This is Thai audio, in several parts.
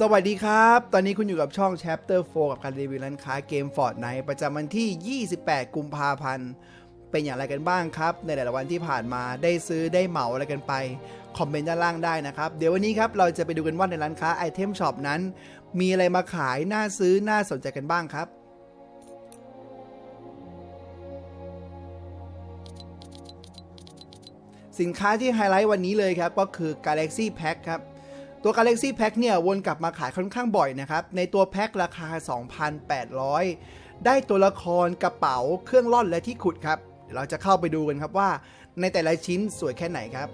สวัสดีครับ ตอนนี้คุณอยู่กับช่อง Chapter 4 กับการรีวิวร้านค้าเกม Fortnite ประจำวันที่ 28 กุมภาพันธ์ เป็นอย่างไรกันบ้างครับ ในแต่ละวันที่ผ่านมาได้ซื้อได้เหมาอะไรกันไป คอมเมนต์ด้านล่างได้นะครับ เดี๋ยววันนี้ครับ เราจะไปดูกันว่าในร้านค้าไอเทมช็อปนั้น มีอะไรมาขาย น่าซื้อ น่าสนใจกันบ้างครับสินค้าที่ไฮไลท์วันนี้เลยครับ ก็คือ Galaxy Pack ครับ ตัว Galaxy Pack เนี่ยวนกลับมาขายค่อนข้างบ่อยนะครับ ในตัวแพ็คราคา 2,800 ได้ตัวละครกระเป๋าเครื่องล่อนและที่ขุดครับเดี๋ยวเราจะเข้าไปดูกันครับว่า ในแต่ละชิ้นสวยแค่ไหนครับ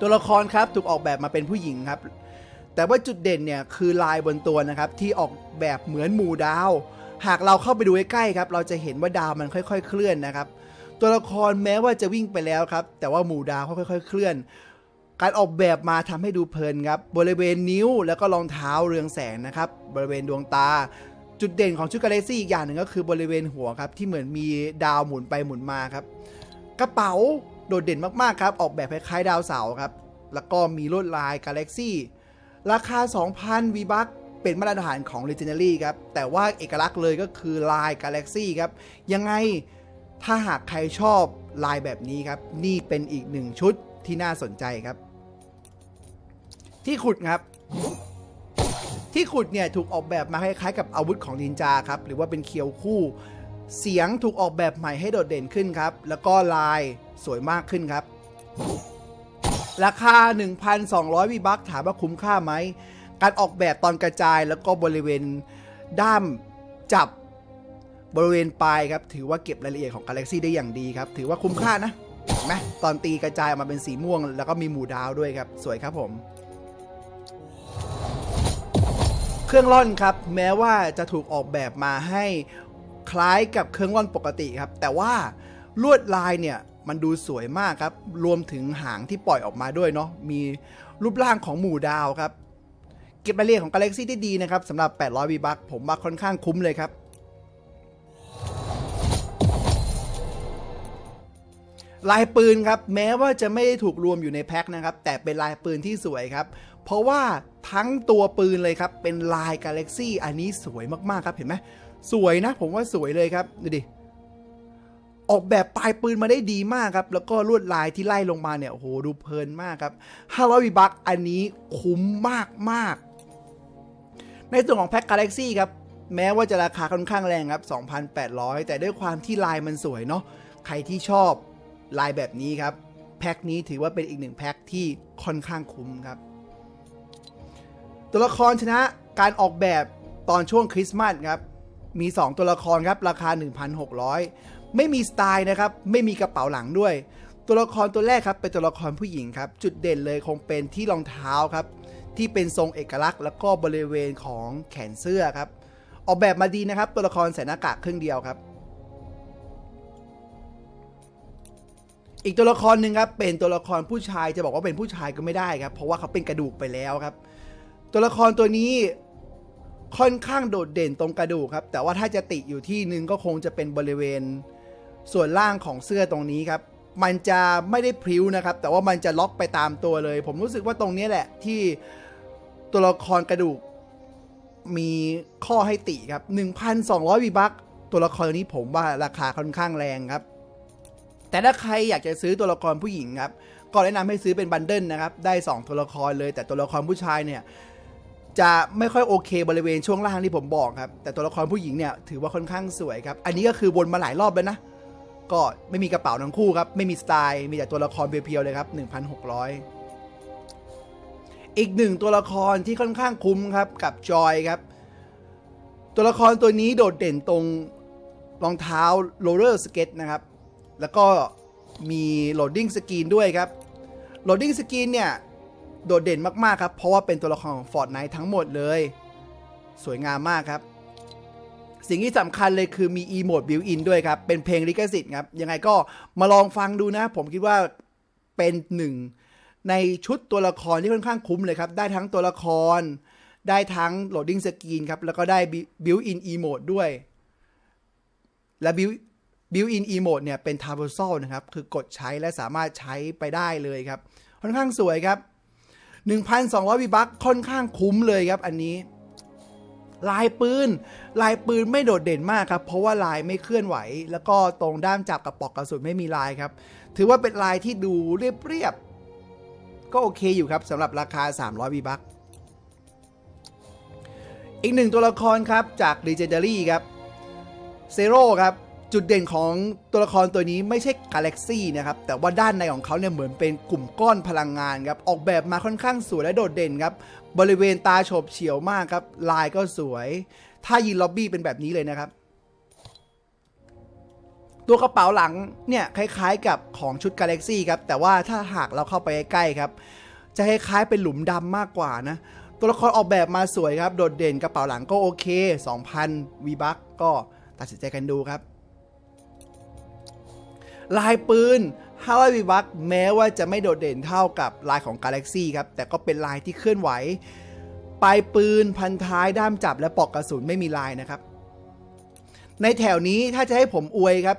ตัวละครครับถูกออกแบบมาเป็นผู้หญิงครับ แต่ว่าจุดเด่นเนี่ยคือลายบนตัวนะครับ ที่ออกแบบเหมือนหมู่ดาว หากเราเข้าไปดูใกล้ๆครับ เราจะเห็นว่าดาวมันค่อย ๆ เคลื่อนนะครับ ตัวละครแม้ว่าจะวิ่งไปแล้วครับ แต่ว่าหมู่ดาวค่อยๆ เคลื่อน การออกแบบมาทำให้ดูเพลินครับ บริเวณนิ้วแล้วก็รองเท้าเรืองแสงนะครับ บริเวณดวงตา จุดเด่นของชุดกาเลซี่อีกอย่างหนึ่งก็คือบริเวณหัวครับ ที่เหมือนมีดาวหมุนไปหมุนมาครับ กระเป๋าโดดเด่นมากๆครับ ออกแบบคล้ายๆดาวเสาร์ครับ แล้วก็มีลวดลายกาแล็กซี่ราคา 2,000 v บัคเป็นมาตรฐานของ Legendary ครับ แต่ว่าเอกลักษณ์เลยก็คือลายกาแล็กซี่ครับ ยังไงถ้าหากใครชอบลายแบบนี้ครับ นี่เป็นอีกหนึ่งชุด ที่น่าสนใจครับ ที่ขุดครับ ที่ขุดเนี่ยถูกออกแบบมาคล้ายๆกับอาวุธของนินจาครับ หรือว่าเป็นเคียวคู่ เสียงถูกออกแบบใหม่ให้โดดเด่นขึ้นครับ แล้วก็ลายสวยมากขึ้นครับ ราคา 1,200วีบัคถามว่าคุ้มค่าไหม การออกแบบตอนกระจายแล้วก็บริเวณด้ามจับบริเวณปลายครับ ถือว่าเก็บรายละเอียดของ Galaxy ได้อย่างดีครับ ถือว่าคุ้มค่านะ ไหมตอนตีกระจายออกมาเป็นสีม่วง แล้วก็มีหมู่ดาวด้วยครับ สวยครับผม เครื่องร่อนครับ แม้ว่าจะถูกออกแบบมาให้คล้ายกับเครื่องร่อนปกติครับ แต่ว่าลวดลายเนี่ยมันดูสวยมากครับ รวมถึงหางที่ปล่อยออกมาด้วยเนาะ มีรูปร่างของหมู่ดาวครับ เก็บรายละเอียดของ Galaxy ได้ดีนะครับสำหรับ 800 v บัคผมว่าค่อนข้างคุ้มเลยครับ ลายปืนครับแม้ว่าจะไม่ได้ถูกรวมอยู่ในแพ็คนะครับแต่เป็นลายปืนที่สวยครับเพราะว่าทั้งตัวปืนเลยครับเป็นลาย Galaxy อันนี้สวยมากๆครับเห็นไหมสวยนะ ผมว่าสวยเลยครับดูดิออกแบบปลายปืนมาได้ดีมากครับ แล้วก็ลวดลายที่ไล่ลงมาเนี่ยโอ้โหดูเพลินมากครับ500วิบักอันนี้คุ้มมากมากในส่วนของแพ็ค Galaxy ครับแม้ว่าจะราคาค่อนข้างแรงครับ 2,800 แต่ด้วยความที่ลายมันสวยเนาะใครที่ชอบ ลายแบบนี้ครับ แพ็คนี้ถือว่าเป็นอีกหนึ่งแพ็คที่ค่อนข้างคุ้มครับ ตัวละครชนะการออกแบบตอนช่วงคริสต์มาสครับ มี 2 ตัวละครครับ ราคา 1,600 ไม่มีสไตล์นะครับ ไม่มีกระเป๋าหลังด้วย ตัวละครตัวแรกครับ เป็นตัวละครผู้หญิงครับ จุดเด่นเลยคงเป็นที่รองเท้าครับ ที่เป็นทรงเอกลักษณ์ แล้วก็บริเวณของแขนเสื้อครับ ออกแบบมาดีนะครับ ตัวละครใส่หน้ากากครึ่งเดียวครับ อีกตัวละครหนึ่งครับเป็นตัวละครผู้ชายจะบอกว่าเป็นผู้ชายก็ไม่ได้ครับ เพราะว่าเขาเป็นกระดูกไปแล้วครับ ตัวละครตัวนี้ค่อนข้างโดดเด่นตรงกระดูกครับ แต่ว่าถ้าจะติอยู่ที่หนึ่งก็คงจะเป็นบริเวณส่วนล่างของเสื้อตรงนี้ครับ มันจะไม่ได้พริ้วนะครับ แต่ว่ามันจะล็อกไปตามตัวเลย ผมรู้สึกว่าตรงนี้แหละที่ตัวละครกระดูกมีข้อให้ติครับ 1,200วีบัคตัวละครนี้ผมว่าราคาค่อนข้างแรงครับ แต่ถ้าใครอยากจะซื้อตัวละครผู้หญิงครับก็แนะนำให้ซื้อเป็นบันเดิลนะครับ ได้ 2 ตัวละครเลย แต่ตัวละครผู้ชายเนี่ยจะไม่ค่อยโอเคบริเวณช่วงล่างที่ผมบอกครับ แต่ตัวละครผู้หญิงเนี่ยถือว่าค่อนข้างสวยครับ อันนี้ก็คือวนมาหลายรอบแล้วนะ ก็ไม่มีกระเป๋าทั้งคู่ครับ ไม่มีสไตล์ มีแต่ตัวละครเพียวๆเลยครับ 1,600 อีกหนึ่งตัวละครที่ค่อนข้างคุ้มครับกับจอยครับ ตัวละครตัวนี้โดดเด่นตรงรองเท้าโรลเลอร์สเก็ตนะครับ แล้วก็มีโหลดดิ้งสกรีนด้วยครับโหลดดิ้งสกรีนเนี่ย โดดเด่นมากๆครับ เพราะว่าเป็นตัวละครของ Fortnite ทั้งหมดเลย สวยงามมากครับ สิ่งที่สำคัญเลยคือมี e m o d e built in ด้วยครับ เป็นเพลงลิขสิทธิ์ครับ ยังไงก็มาลองฟังดูนะ ผมคิดว่าเป็นหนึ่งในชุดตัวละครที่ค่อนข้างคุ้มเลยครับ ได้ทั้งตัวละคร ได้ทั้งโหลดดิ้งสกรีนครับ แล้วก็ได้ built in emote ด้วย และ built built in emote เนี่ยเป็น traversal นะครับ คือกดใช้และสามารถใช้ไปได้เลยครับ ค่อนข้างสวยครับ 1,200วีบัคค่อนข้างคุ้มเลยครับอันนี้ ลายปืน ลายปืนไม่โดดเด่นมากครับ เพราะว่าลายไม่เคลื่อนไหว แล้วก็ตรงด้ามจับกับปลอกกระสุนไม่มีลายครับ ถือว่าเป็นลายที่ดูเรียบๆก็โอเคอยู่ครับสำหรับราคา 300วีบัคอีกหนึ่งตัวละครครับจาก Legendary ครับเซโร่ครับ จุดเด่นของตัวละครตัวนี้ไม่ใช่กาแล็กซี่นะครับ แต่ว่าด้านในของเขาเนี่ยเหมือนเป็นกลุ่มก้อนพลังงานครับ ออกแบบมาค่อนข้างสวยและโดดเด่นครับ บริเวณตาโฉบเฉียวมากครับ ลายก็สวย ถ้ายินล็อบบี้เป็นแบบนี้เลยนะครับ ตัวกระเป๋าหลังเนี่ยคล้ายๆ กับของชุดกาแล็กซี่ครับ แต่ว่าถ้าหากเราเข้าไปใกล้ๆครับ จะคล้ายๆเป็นหลุมดำมากกว่านะ ตัวละครออกแบบมาสวยครับ โดดเด่นกระเป๋าหลังก็โอเค 2,000วีบัคก็ตัดสินใจกันดูครับ ลายปืน500วีบัคแม้ว่าจะไม่โดดเด่นเท่ากับลายของ Galaxy ครับ แต่ก็เป็นลายที่เคลื่อนไหว ปลายปืนพันท้ายด้ามจับและปอกกระสุนไม่มีลายนะครับ ในแถวนี้ถ้าจะให้ผมอวยครับ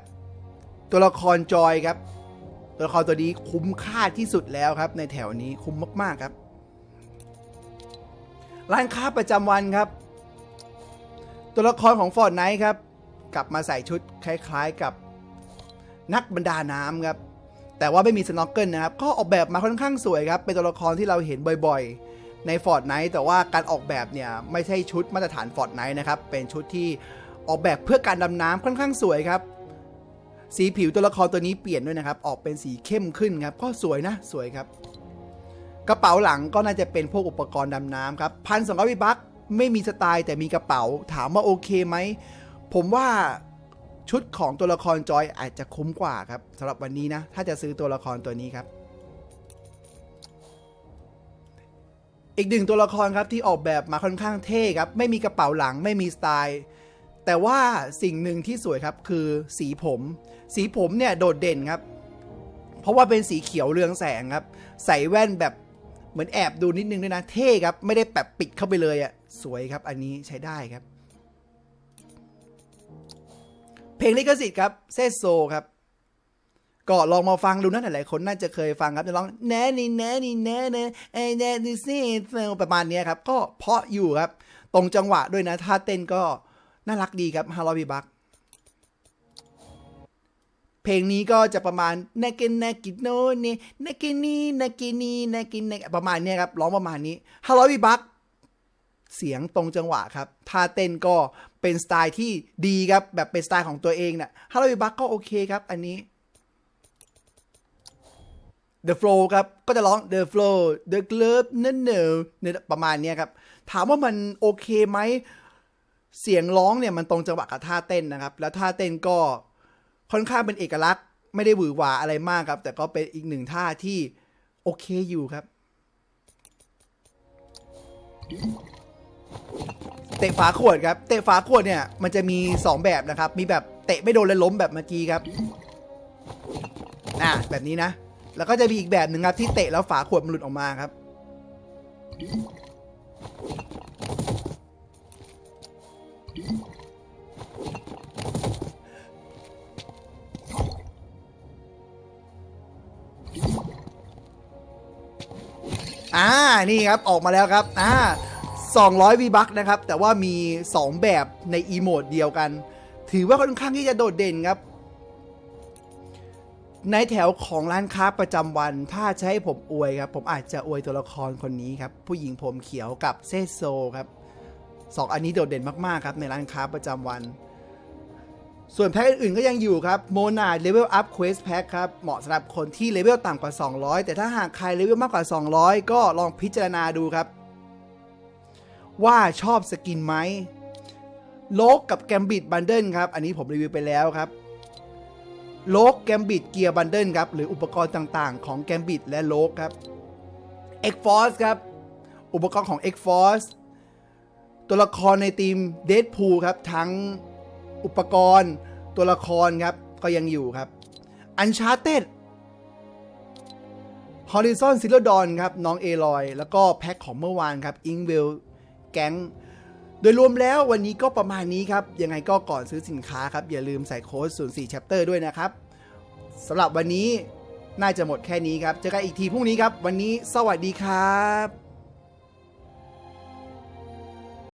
ตัวละครจอยครับ ตัวละครตัวนี้คุ้มค่าที่สุดแล้วครับ ในแถวนี้คุ้มมากๆครับ ร้านค้าประจำวันครับ ตัวละครของฟอร์ดไนท์ครับ กลับมาใส่ชุดคล้าย ๆ กับ นักบรรดาน้ำครับ แต่ว่าไม่มีสโนว์เกิลนะครับ ก็ออกแบบมาค่อนข้างสวยครับ เป็นตัวละครที่เราเห็นบ่อยๆ ในฟอร์ดไนท์แต่ว่าการออกแบบเนี่ยไม่ใช่ชุดมาตรฐานฟอร์ดไนท์นะครับ เป็นชุดที่ออกแบบเพื่อการดำน้ำค่อนข้างสวยครับ สีผิวตัวละครตัวนี้เปลี่ยนด้วยนะครับ ออกเป็นสีเข้มขึ้นครับ ก็สวยนะ สวยครับ กระเป๋าหลังก็น่าจะเป็นพวกอุปกรณ์ดำน้ำครับพันสองร้อยบัคไม่มีสไตล์แต่มีกระเป๋า ถามว่าโอเคไหม ผมว่า ชุดของตัวละครจอยอาจจะคุ้มกว่าครับสำหรับวันนี้นะ ถ้าจะซื้อตัวละครตัวนี้ครับ อีกหนึ่งตัวละครครับที่ออกแบบมาค่อนข้างเท่ครับ ไม่มีกระเป๋าหลังไม่มีสไตล์แต่ว่าสิ่งหนึ่งที่สวยครับคือสีผม สีผมเนี่ยโดดเด่นครับ เพราะว่าเป็นสีเขียวเรืองแสงครับ ใส่แว่นแบบเหมือนแอบดูนิดนึงด้วยนะเท่ครับ ไม่ได้แบบปิดเข้าไปเลยอะ่ะสวยครับ อันนี้ใช้ได้ครับ ลงลิขสิทธิ์ครับเซโซครับก็ลองมาฟังดูนะหลายๆคนน่าจะเคยฟังครับจะร้องแนนี่แนนี่แนแนไอแนนี่ซีประมาณนี้ครับ ก็เพาะอยู่ครับ ตรงจังหวะด้วยนะท่าเต้นก็น่ารักดีครับฮาร์ลบีบักเพลงนี้ก็จะประมาณนากินนากิโนเนนากินีนากินีนากินนประมาณนี้ครับร้องประมาณนี้ฮาร์ลบีบักเสียงตรงจังหวะครับท่าเต้นก็ เป็นสไตล์ที่ดีครับ แบบเป็นสไตล์ของตัวเองเนะ่ะฮาร์ลบีบักก็โอเคครับ อันนี้ The Flow ครับ ก็จะร้อง The Flow The Glove นั่นเนนประมาณนี้ครับ ถามว่ามันโอเคไหม เสียงร้องเนี่ยมันตรงจังหวะกับท่าเต้นนะครับ แล้วท่าเต้นก็ค่อนข้างเป็นเอกลักษณ์ ไม่ได้หวือหวาอะไรมากครับ แต่ก็เป็นอีกหนึ่งท่าที่โอเคอยู่ครับ เตะฝาขวดครับ เตะฝาขวดเนี่ยมันจะมี 2 แบบนะครับ มีแบบเตะไม่โดนและล้มแบบเมื่อกี้ครับอ่าแบบนี้นะ แล้วก็จะมีอีกแบบหนึ่งครับที่เตะแล้วฝาขวดมันหลุดออกมาครับ อ่า นี่ครับ ออกมาแล้วครับ อ่า 200 V บัคนะครับ แต่ว่ามี 2 แบบในอีโมดเดียวกัน ถือว่าค่อนข้างที่จะโดดเด่นครับ ในแถวของร้านค้าประจำวัน ถ้าจะให้ผมอวยครับ ผมอาจจะอวยตัวละครคนนี้ครับ ผู้หญิงผมเขียวกับเซโซครับสองอันนี้โดดเด่นมากๆครับในร้านค้าประจำวัน ส่วนแพ็คอื่นๆก็ยังอยู่ครับโมนาเลเวลอัพเควสแพ็คครับ เหมาะสำหรับคนที่เลเวลต่ำกว่า 200 แต่ถ้าหากใครเลเวลมากกว่า 200 ก็ลองพิจารณาดูครับ ว่าชอบสกินไหมโลกกับแกมบิดบันเดิลครับ อันนี้ผมรีวิวไปแล้วครับโลกแกมบิดเกียร์บันเดิลครับ หรืออุปกรณ์ต่างๆ ของแกมบิดและโลกครับ X Force ครับ อุปกรณ์ของ X Force ตัวละครในทีมเด p พูครับ ทั้งอุปกรณ์ตัวละครครับ ก็ยังอยู่ครับ Uncharted Horizon Zero Dawn ครับ น้องเอลอย แล้วก็แพ็คของเมื่อวานครับ i n k w e l l แก๊ง โดยรวมแล้ววันนี้ก็ประมาณนี้ครับ ยังไงก็ก่อนซื้อสินค้าครับ อย่าลืมใส่โค้ด04 chapter ด้วยนะครับสำหรับวันนี้น่าจะหมดแค่นี้ครับ เจอกันอีกทีพรุ่งนี้ครับ วันนี้สวัสดีครับ